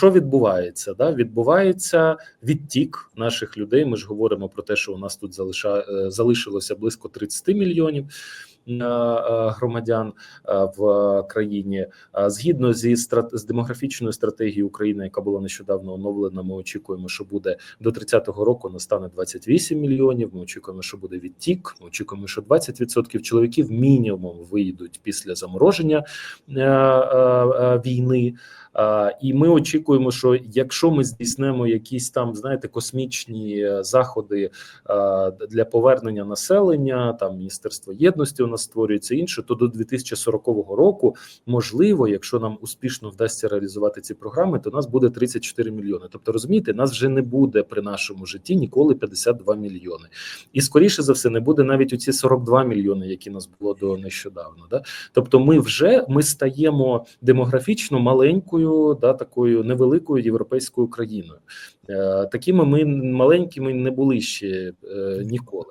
Що відбувається? Да? Відбувається відтік наших людей. Ми ж говоримо про те, що у нас тут залиша, е, залишилося близько 30 мільйонів громадян е, в країні. А Згідно зі страт з демографічною стратегією України, яка була нещодавно оновлена, ми очікуємо, що буде до 30-го року настане 28 мільйонів. Ми очікуємо, що буде відтік. Ми очікуємо, що 20% чоловіків мінімум виїдуть після замороження е, е, е, війни. І ми очікуємо, що якщо ми здійснимо якісь там, знаєте, космічні е, заходи для повернення населення, там Міністерство єдності нас створюється інше, то до 2040 року, можливо, якщо нам успішно вдасться реалізувати ці програми, то нас буде 34 мільйони. Тобто, розумієте, нас вже не буде при нашому житті ніколи 52 мільйони, і скоріше за все не буде навіть у ці 42 мільйони, які нас було до нещодавно. Да? Тобто, ми вже ми стаємо демографічно маленькою, да такою невеликою європейською країною. Е, такими ми маленькими не були ще е, ніколи.